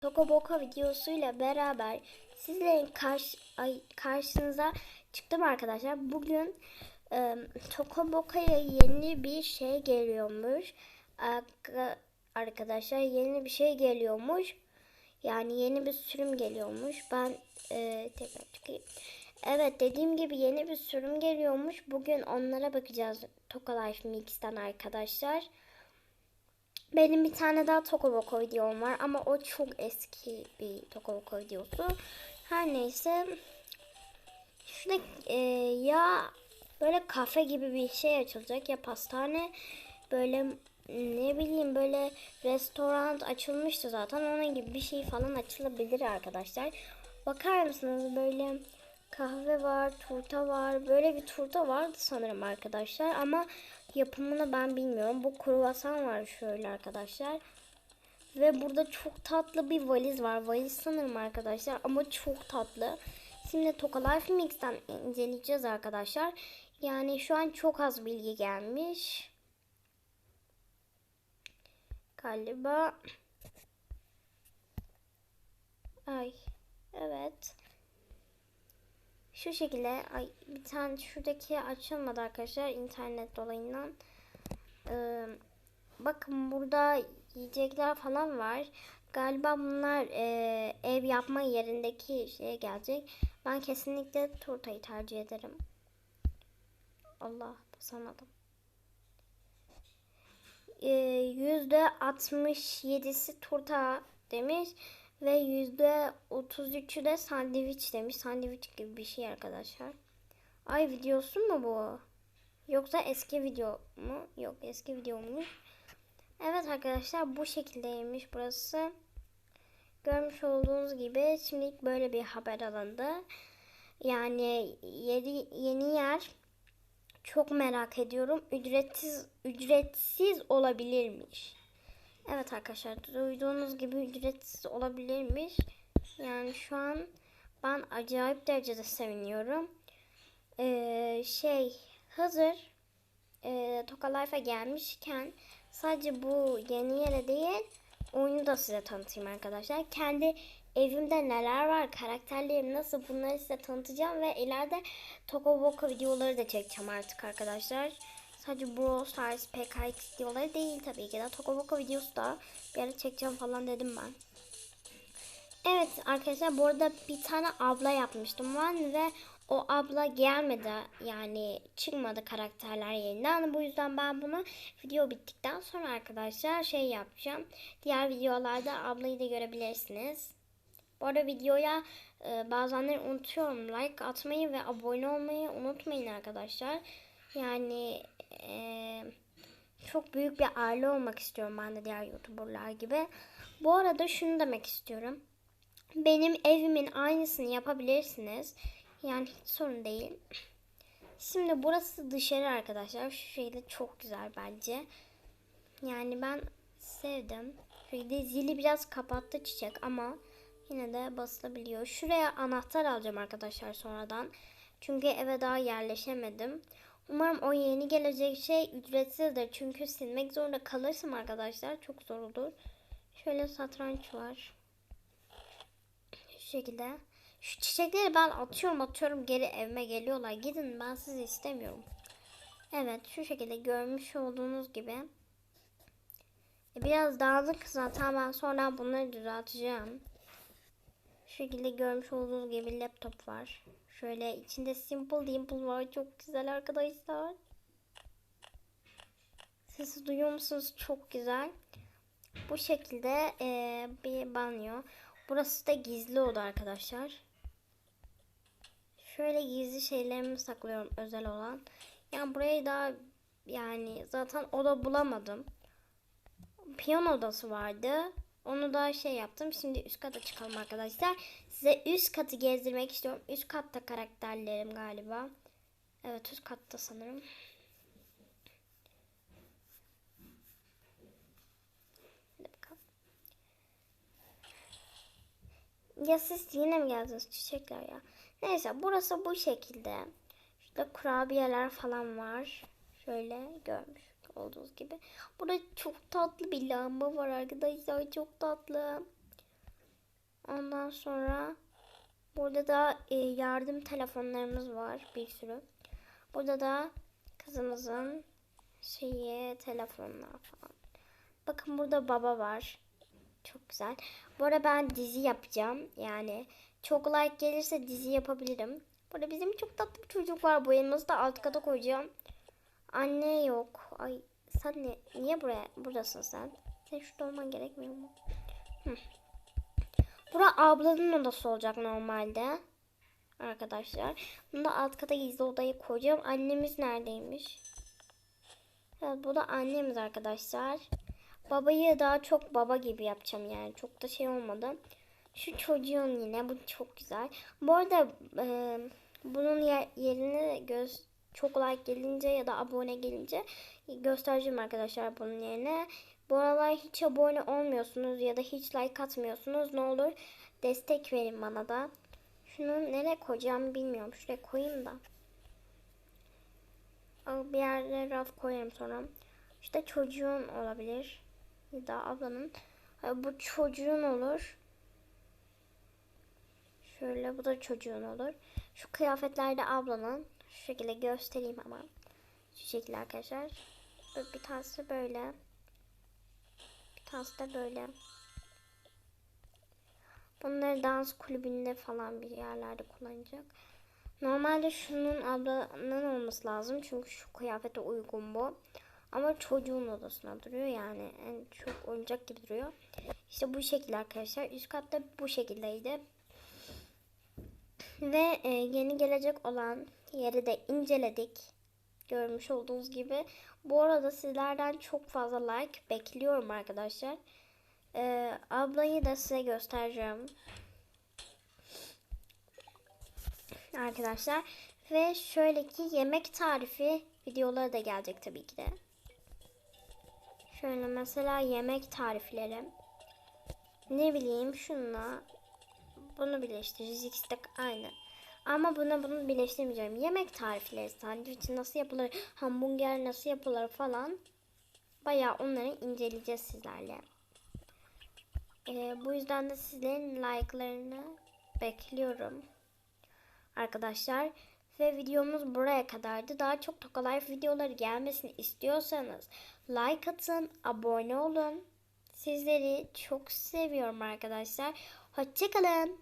Tokoboka videosuyla beraber sizlerin karşı, ay, karşınıza çıktım arkadaşlar. Bugün e, Tokoboka'ya yeni bir şey geliyormuş. Arka- Arkadaşlar yeni bir şey geliyormuş. Yani yeni bir sürüm geliyormuş. Ben e, tekrar çıkayım. Evet dediğim gibi yeni bir sürüm geliyormuş. Bugün onlara bakacağız Toka Life Mix'ten arkadaşlar. Benim bir tane daha Tokoboko videom var ama o çok eski bir Tokoboko videosu. Her neyse. Şurada e, ya böyle kafe gibi bir şey açılacak ya pastane böyle ne bileyim böyle restoran açılmıştı zaten onun gibi bir şey falan açılabilir arkadaşlar. Bakar mısınız böyle kahve var, turta var. Böyle bir turta vardı sanırım arkadaşlar ama yapımını ben bilmiyorum. Bu kruvasan var şöyle arkadaşlar. Ve burada çok tatlı bir valiz var. Valiz sanırım arkadaşlar ama çok tatlı. Şimdi Toka Life Mix'ten inceleyeceğiz arkadaşlar. Yani şu an çok az bilgi gelmiş. Galiba. Ay. Evet. Şu şekilde ay bir tane şuradaki açılmadı arkadaşlar internet dolayından. Ee, bakın burada yiyecekler falan var. Galiba bunlar e, ev yapma yerindeki şeye gelecek. Ben kesinlikle turtayı tercih ederim. Allah basamadım. Yüzde 67'si turta demiş. Ve yüzde 33'ü de sandviç demiş. Sandviç gibi bir şey arkadaşlar. Ay videosu mu bu? Yoksa eski video mu? Yok eski videomuş. Evet arkadaşlar bu şekildeymiş burası. Görmüş olduğunuz gibi şimdilik böyle bir haber alındı. Yani yeni, yeni yer çok merak ediyorum. Ücretsiz ücretsiz olabilirmiş. Evet arkadaşlar duyduğunuz gibi ücretsiz olabilirmiş. Yani şu an ben acayip derecede seviniyorum. Ee, şey hazır e, Toka Life'a gelmişken sadece bu yeni yere değil oyunu da size tanıtayım arkadaşlar. Kendi evimde neler var, karakterlerim nasıl bunları size tanıtacağım ve ileride Tokoboka videoları da çekeceğim artık arkadaşlar. Sadece Brawl Stars, PKX videoları değil tabii ki de. Tokoboka videosu da bir ara çekeceğim falan dedim ben. Evet arkadaşlar bu arada bir tane abla yapmıştım ben ve o abla gelmedi yani çıkmadı karakterler yeniden. Bu yüzden ben bunu video bittikten sonra arkadaşlar şey yapacağım. Diğer videolarda ablayı da görebilirsiniz. Bu arada videoya e, bazenleri unutuyorum. Like atmayı ve abone olmayı unutmayın arkadaşlar. Yani çok büyük bir aile olmak istiyorum ben de diğer youtuberlar gibi. Bu arada şunu demek istiyorum. Benim evimin aynısını yapabilirsiniz. Yani hiç sorun değil. Şimdi burası dışarı arkadaşlar. Şu şekilde çok güzel bence. Yani ben sevdim. Şöyle zili biraz kapattı çiçek ama yine de basılabiliyor. Şuraya anahtar alacağım arkadaşlar sonradan. Çünkü eve daha yerleşemedim. Umarım o yeni gelecek şey ücretsizdir. Çünkü silmek zorunda kalırsam arkadaşlar çok zor olur. Şöyle satranç var. Şu şekilde. Şu çiçekleri ben atıyorum atıyorum geri evime geliyorlar. Gidin ben sizi istemiyorum. Evet şu şekilde görmüş olduğunuz gibi. E, Biraz dağınık zaten ben sonra bunları düzelteceğim. Şu şekilde görmüş olduğunuz gibi laptop var. Şöyle içinde Simple Dimple var. Çok güzel arkadaşlar. Sesi duyuyor musunuz? Çok güzel. Bu şekilde e, bir banyo. Burası da gizli oda arkadaşlar. Şöyle gizli şeylerimi saklıyorum özel olan. Yani burayı daha yani zaten oda bulamadım. Piyano odası vardı. Onu da şey yaptım. Şimdi üst kata çıkalım arkadaşlar. Size üst katı gezdirmek istiyorum. Üst katta karakterlerim galiba. Evet üst katta sanırım. Ya siz yine mi geldiniz çiçekler ya? Neyse burası bu şekilde. Şurada kurabiyeler falan var. Şöyle görmüş olduğunuz gibi. Burada çok tatlı bir lamba var arkadaşlar. Çok tatlı. Ondan sonra burada da e, yardım telefonlarımız var bir sürü. Burada da kızımızın şeyi telefonlar falan. Bakın burada baba var. Çok güzel. Bu arada ben dizi yapacağım. Yani çok like gelirse dizi yapabilirim. Burada bizim çok tatlı bir çocuk var. Bu elması da alt kata koyacağım. Anne yok. Ay sen ne, niye buraya buradasın sen? Sen şurada olman gerekmiyor mu? Hı. Bura ablanın odası olacak normalde. Arkadaşlar. Bunu da alt kata gizli odayı koyacağım. Annemiz neredeymiş? Evet bu da annemiz arkadaşlar. Babayı daha çok baba gibi yapacağım yani. Çok da şey olmadı. Şu çocuğun yine bu çok güzel. Bu arada e, bunun yer- yerini göz çok like gelince ya da abone gelince göstereceğim arkadaşlar bunun yerine. Bu aralar hiç abone olmuyorsunuz ya da hiç like atmıyorsunuz. Ne olur destek verin bana da. Şunu nereye koyacağım bilmiyorum. Şuraya koyayım da. Bir yerde raf koyarım sonra. İşte çocuğun olabilir. Ya da ablanın. Bu çocuğun olur. Şöyle bu da çocuğun olur. Şu kıyafetler de ablanın. Şu şekilde göstereyim ama. Şu şekilde arkadaşlar. Bir- tanesi böyle. Bir tanesi de böyle. Bunları dans kulübünde falan bir yerlerde kullanacak. Normalde şunun ablanın olması lazım. Çünkü şu kıyafete uygun bu. Ama çocuğun odasına duruyor yani. En çok oyuncak gibi duruyor. İşte bu şekilde arkadaşlar. Üst katta bu şekildeydi. Ve e, yeni gelecek olan yeri de inceledik. Görmüş olduğunuz gibi. Bu arada sizlerden çok fazla like bekliyorum arkadaşlar. E, ablayı da size göstereceğim. Arkadaşlar. Ve şöyle ki yemek tarifi videoları da gelecek tabii ki de. Şöyle mesela yemek tarifleri. Ne bileyim şunla bunu birleştireceğiz. İkisi de aynı. Ama buna bunu birleştirmeyeceğim. Yemek tarifleri, sandviç nasıl yapılır, hamburger nasıl yapılır falan. Bayağı onları inceleyeceğiz sizlerle. Ee, bu yüzden de sizlerin like'larını bekliyorum. Arkadaşlar. Ve videomuz buraya kadardı. Daha çok Toka videoları gelmesini istiyorsanız like atın, abone olun. Sizleri çok seviyorum arkadaşlar. Hoşçakalın.